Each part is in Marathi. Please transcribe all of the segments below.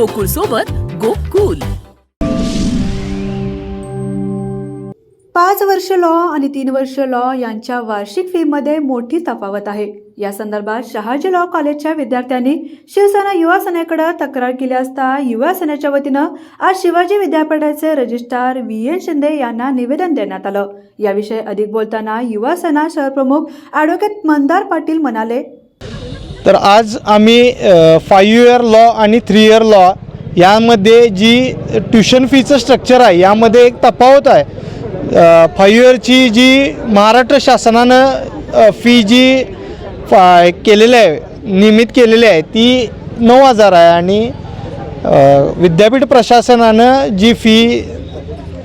गोकुळ सोबत गोकुल. पाच वर्ष लॉ आणि तीन वर्ष लॉ यांच्या वार्षिक फीमध्ये मोठी तफावत आहे. या संदर्भात शहाजी लॉ कॉलेजच्या विद्यार्थ्यांनी शिवसेना युवा सेनेकडे तक्रार केली असता युवा सेनेच्या वतीनं आज शिवाजी विद्यापीठाचे रजिस्ट्रार व्ही एन शिंदे यांना निवेदन देण्यात आलं. याविषयी अधिक बोलताना युवा सेना शहरप्रमुख ॲडव्होकेट मंदार पाटील म्हणाले तर आज आम्ही फाईव्ह इयर लॉ आणि थ्री इयर लॉ यामध्ये जी ट्युशन फीचं स्ट्रक्चर आहे यामध्ये एक तफावत आहे. फाईव्ह इयरची जी महाराष्ट्र शासनानं फी जी केलेली आहे नियमित केलेली आहे ती नऊ हजार आहे आणि विद्यापीठ प्रशासनानं जी फी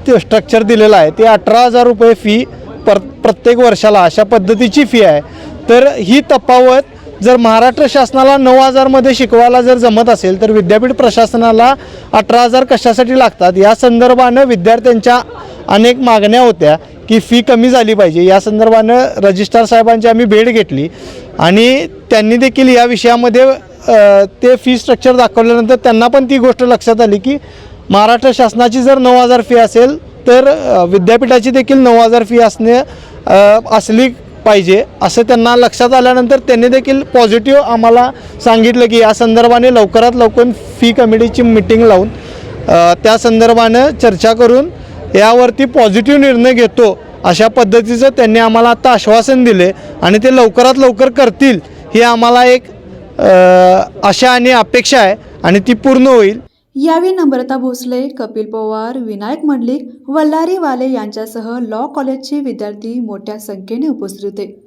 स्ट्रक्चर दिलेलं आहे ते अठरा हजार रुपये फी पर प्रत्येक वर्षाला अशा पद्धतीची फी आहे. तर ही तफावत जर महाराष्ट्र शासनाला नऊ हजारमध्ये शिकवायला जर जमत असेल तर विद्यापीठ प्रशासनाला अठरा हजार कशासाठी लागतात? या संदर्भानं विद्यार्थ्यांच्या अनेक मागण्या होत्या की फी कमी झाली पाहिजे. या संदर्भानं रजिस्ट्रार साहेबांची आम्ही भेट घेतली आणि त्यांनी देखील या विषयामध्ये ते फी स्ट्रक्चर दाखवल्यानंतर त्यांना पण ती गोष्ट लक्षात आली की महाराष्ट्र शासनाची जर नऊ हजार फी असेल तर विद्यापीठाची देखील नऊ हजार फी असणे असली पाहिजे असं त्यांना लक्षात आल्यानंतर त्यांनी देखील पॉझिटिव्ह आम्हाला सांगितलं की या संदर्भाने लवकरात लवकर फी कमिटीची मिटिंग लावून त्या संदर्भानं चर्चा करून यावरती पॉझिटिव्ह निर्णय घेतो अशा पद्धतीचं त्यांनी आम्हाला आता आश्वासन दिले आणि ते लवकरात लवकर करतील ही आम्हाला एक आशा आणि अपेक्षा आहे आणि ती पूर्ण होईल. यावेळी नम्रता भोसले कपिल पवार विनायक मंडलिक वल्लारी वाले यांच्यासह लॉ कॉलेजचे विद्यार्थी मोठ्या संख्येने उपस्थित होते.